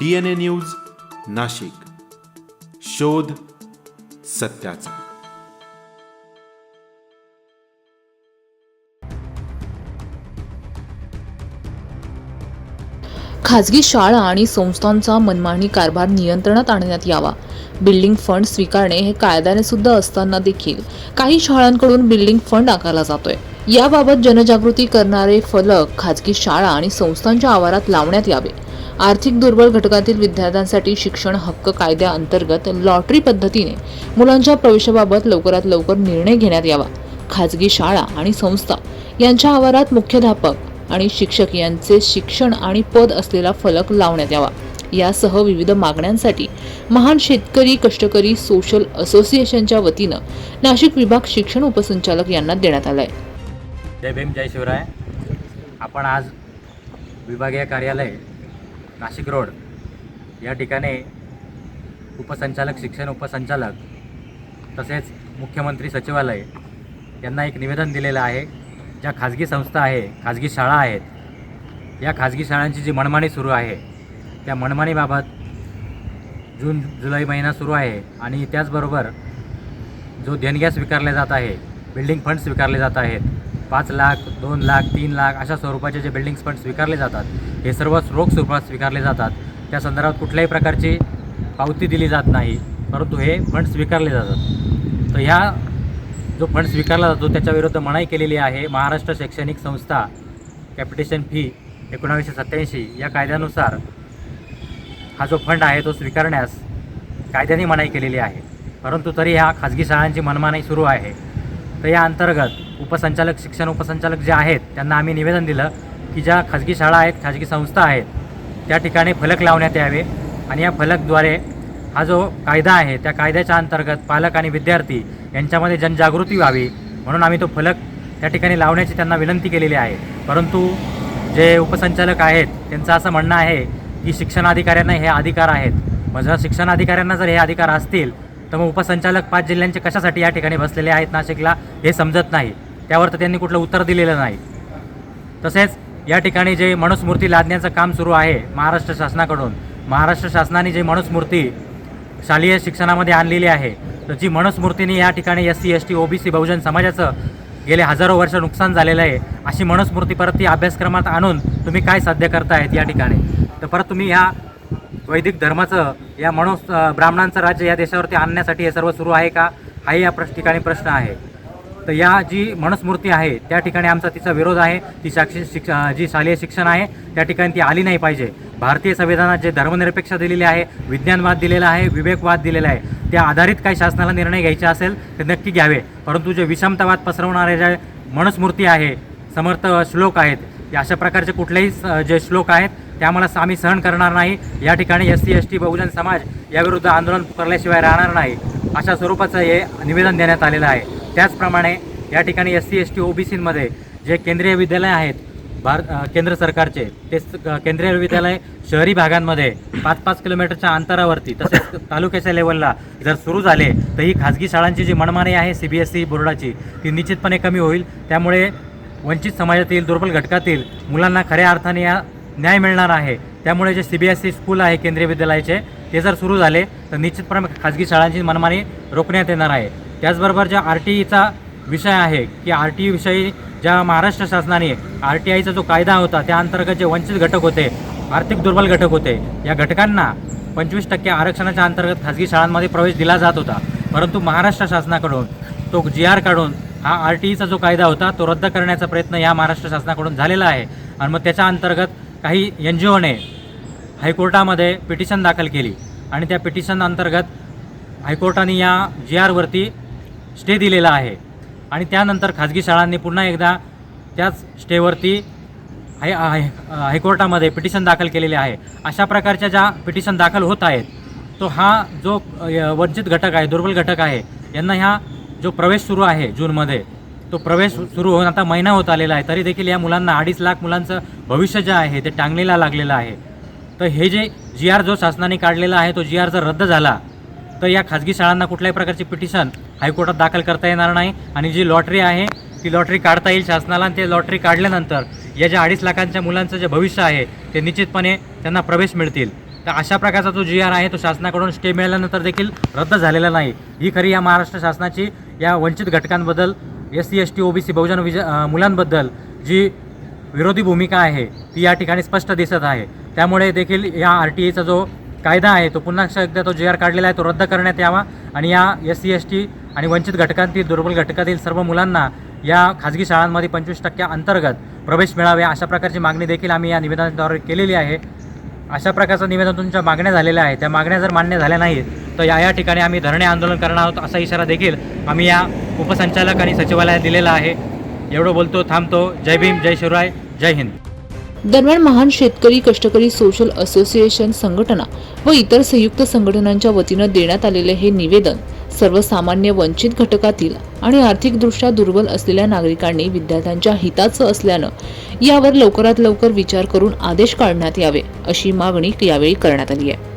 DNA news Nashik. शोध सत्याचा. खाजगी शाळा आणि संस्थांचा मनमानी कारभार नियंत्रणात आणण्यात यावा. बिल्डिंग फंड स्वीकारणे हे कायद्याने सुद्धा असताना देखील काही शाळांकडून बिल्डिंग फंड आकारला जातोय. याबाबत जनजागृती करणारे फलक खाजगी शाळा आणि संस्थांच्या आवारात लावण्यात यावे. आर्थिक दुर्बल घटकातील विद्यार्थ्यांसाठी शिक्षण हक्क कायद्याअंतर्गत लॉटरी पद्धतीने मुलांच्या प्रवेशाबाबत लवकरात लवकर निर्णय घेण्यात यावा. खाजगी शाळा आणि संस्था यांच्या आवारात मुख्याध्यापक आणि शिक्षक यांचे शिक्षण आणि पद असलेला फलक लावण्यात यावा. यासह विविध मागण्यांसाठी महान शेतकरी कष्टकरी सोशल असोसिएशनच्या वतीनं नाशिक विभाग शिक्षण उपसंचालक यांना देण्यात आलं आहे जय भीम जय शिवराय. आपण आज विभागीय कार्यालय नाशिक रोड. या ठिकाणी उपसंचालक शिक्षण उपसंचालक तसेच मुख्यमंत्री सचिवालय यांना एक निवेदन दिलेलं आहे. ज्या खाजगी संस्था आहे खाजगी शाळा आहेत या खाजगी शाळांची जी मनमानी सुरू आहे त्या मनमानीबाबत जून जुलै महिना सुरू आहे आणि त्याचबरोबर जो देणग्या स्वीकारल्या जात आहे बिल्डिंग फंड स्वीकारले जात आहेत पाच लाख दोन लाख तीन लाख अशा स्वरूपाचे जे बिल्डिंग्स फंड स्वीकारले जातात हे सर्व रोख स्वरूपात स्वीकारले जातात. त्या संदर्भात कुठल्याही प्रकारची पावती दिली जात नाही परंतु हे फंड स्वीकारले जातात. तर ह्या जो फंड स्वीकारला जातो त्याच्याविरुद्ध मनाई केलेली आहे महाराष्ट्र शैक्षणिक संस्था कॅपिटेशन फी एकोणावीसशे सत्त्याऐंशी. या कायद्यानुसार हा जो फंड आहे तो स्वीकारण्यास कायद्याने मनाई केलेली आहे. परंतु तरी ह्या खाजगी शाळांची मनमानाई सुरू आहे. तर या अंतर्गत उपसंचालक शिक्षण उपसंचालक जे आहेत त्यांना आम्ही निवेदन दिलं की ज्या खाजगी शाळा आहेत खाजगी संस्था आहेत त्या ठिकाणी फलक लावण्यात यावे. आणि या फलकद्वारे हा जो कायदा आहे त्या कायद्याच्या अंतर्गत पालक आणि विद्यार्थी यांच्यामध्ये जनजागृती व्हावी. म्हणून आम्ही तो फलक त्या ठिकाणी लावण्याची त्यांना विनंती केलेली आहे. परंतु जे उपसंचालक आहेत त्यांचं असं म्हणणं आहे की शिक्षणाधिकाऱ्यांना हे अधिकार आहेत. मग जर शिक्षणाधिकाऱ्यांना जर हे अधिकार असतील तर मग उपसंचालक पाच जिल्ह्यांचे कशासाठी या ठिकाणी बसलेले आहेत नाशिकला हे समजत नाही. त्यावर तर त्यांनी कुठलं उत्तर दिलेलं नाही. तसेच या ठिकाणी जे मनुस्मूर्ती लादण्याचं काम सुरू आहे महाराष्ट्र शासनाकडून महाराष्ट्र शासनाने जे मनुस्मूर्ती शालेय शिक्षणामध्ये आणलेली आहे तर जी मनुस्मूर्तीने या ठिकाणी S C S T OBC बहुजन समाजाचं गेले हजारो वर्ष नुकसान झालेलं आहे अशी मनुस्मृती परत ती अभ्यासक्रमात आणून तुम्ही काय साध्य करतायत या ठिकाणी? तर परत तुम्ही ह्या वैदिक धर्माचं या मनुस ब्राह्मणांचं राज्य या देशावरती आणण्यासाठी हे सर्व सुरू आहे का? हाही या प्रश्न ठिकाणी प्रश्न आहे. तर या जी मनस्मृती आहे त्या ठिकाणी आमचा तिचा विरोध आहे. ती शाक्षी शिक्ष जी शालेय शिक्षण आहे त्या ठिकाणी ती आली नाही पाहिजे. भारतीय संविधानात जे धर्मनिरपेक्ष दिलेले आहे विज्ञानवाद दिलेला आहे विवेकवाद दिलेला आहे त्या आधारित काही शासनाला निर्णय घ्यायचे असेल ते नक्की घ्यावे. परंतु जे विषमतावाद पसरवणारे जे मनस्मृती आहे समर्थ श्लोक आहेत अशा प्रकारचे कुठलेही स- जे श्लोक आहेत ते आम्हाला आम्ही सहन करणार नाही. या ठिकाणी एस सी एस टी बहुजन समाज याविरुद्ध आंदोलन करल्याशिवाय राहणार नाही. अशा स्वरूपाचं हे निवेदन देण्यात आलेलं आहे. त्याचप्रमाणे या ठिकाणी एस सी एस टी ओबीसीमध्ये जे केंद्रीय विद्यालय आहेत भार केंद्र सरकारचे ते केंद्रीय विद्यालय शहरी भागांमध्ये पाच पाच किलोमीटरच्या अंतरावरती तसेच तालुक्याच्या लेवलला जर सुरू झाले तर ही खाजगी शाळांची जी मनमानी आहे सी बी एस ई बोर्डाची ती निश्चितपणे कमी होईल. त्यामुळे वंचित समाजातील दुर्बल घटकातील मुलांना खऱ्या अर्थाने या न्याय मिळणार आहे. त्यामुळे जे C B S E school आहे केंद्रीय विद्यालयाचे ते जर सुरू झाले तर निश्चितपणे खाजगी शाळांची मनमानी रोखण्यात येणार आहे. त्याचबरोबर ज्या आर टी ईचा विषय आहे की आर टी विषयी ज्या महाराष्ट्र शासनाने आर टी आयचा जो कायदा होता त्या अंतर्गत जे वंचित घटक होते आर्थिक दुर्बल घटक होते या घटकांना पंचवीस टक्के आरक्षणाच्या अंतर्गत खाजगी शाळांमध्ये प्रवेश दिला जात होता. परंतु महाराष्ट्र शासनाकडून तो जी आर काढून हा आर टी ईचा जो कायदा होता तो रद्द करण्याचा प्रयत्न या महाराष्ट्र शासनाकडून झालेला आहे. आणि मग त्याच्या अंतर्गत काही एन जी ओने हायकोर्टामध्ये पिटिशन दाखल केली. आणि त्या पिटिशन अंतर्गत हायकोर्टाने या जी आरवरती स्टे दिलेला आहे. आणि त्यानंतर खाजगी शाळांनी पुन्हा एकदा त्याच स्टेवरती हाय हाय हायकोर्टामध्ये पिटिशन दाखल केलेले आहे. अशा प्रकारच्या ज्या पिटिशन दाखल होत आहेत तो हा जो वंचित घटक आहे दुर्बल घटक आहे यांना ह्या जो प्रवेश सुरू आहे जूनमध्ये तो प्रवेश सुरू होऊन आता महिना होत आलेला आहे. तरी देखील या मुलांना अडीच लाख मुलांचं भविष्य जे आहे ते टांगणीला लागलेलं आहे. तर हे जे जी आर जो शासनाने काढलेला आहे तो जी आर जर रद्द झाला. तर या खाजगी शाळांना कुठल्याही प्रकारची पिटिशन हायकोर्टात दाखल करता येणार नाही. आणि जी लॉटरी आहे ती लॉटरी काढता येईल शासनाला आणि ते लॉटरी काढल्यानंतर या ज्या अडीच लाखांच्या मुलांचं जे भविष्य आहे ते निश्चितपणे त्यांना प्रवेश मिळतील. तर अशा प्रकारचा जो जी आर आहे तो शासनाकडून स्टे मिळाल्यानंतर देखील रद्द झालेला नाही. ही खरी या महाराष्ट्र शासनाची या वंचित घटकांबद्दल S C S T OBC बहुजन विज मुलांबद्दल जी विरोधी भूमिका आहे ती या ठिकाणी स्पष्ट दिसत आहे. त्यामुळे देखील या आर टी एचा जो कायदा आहे तो पुन्हा एकदा तो जे आर काढलेला आहे तो रद्द करण्यात यावा. आणि या एस सी एस टी आणि वंचित घटकांतील दुर्बल घटकातील सर्व मुलांना या खाजगी शाळांमध्ये पंचवीस टक्क्या अंतर्गत प्रवेश मिळावे अशा प्रकारची मागणी देखील आम्ही या निवेदनाद्वारे केलेली आहे. अशा प्रकारचं निवेदन तुमच्या मागण्या झालेल्या आहेत. त्या मागण्या जर मान्य झाल्या नाहीत तर या या ठिकाणी आम्ही धरणे आंदोलन करणार आहोत असा इशारा देखील आम्ही या उपसंचालक आणि सचिवालयात दिलेला आहे. एवढं बोलतो थांबतो. जय भीम जय शिवराय जय हिंद. दरम्यान महान शेतकरी कष्टकरी सोशल असोसिएशन संघटना व इतर संयुक्त संघटनांच्या वतीनं देण्यात आलेले हे निवेदन सर्वसामान्य वंचित घटकातील आणि आर्थिकदृष्ट्या दुर्बल असलेल्या नागरिकांनी विद्यार्थ्यांच्या हिताचं असल्यानं यावर लवकरात लवकर विचार करून आदेश काढण्यात यावे अशी मागणी यावेळी करण्यात आली आहे.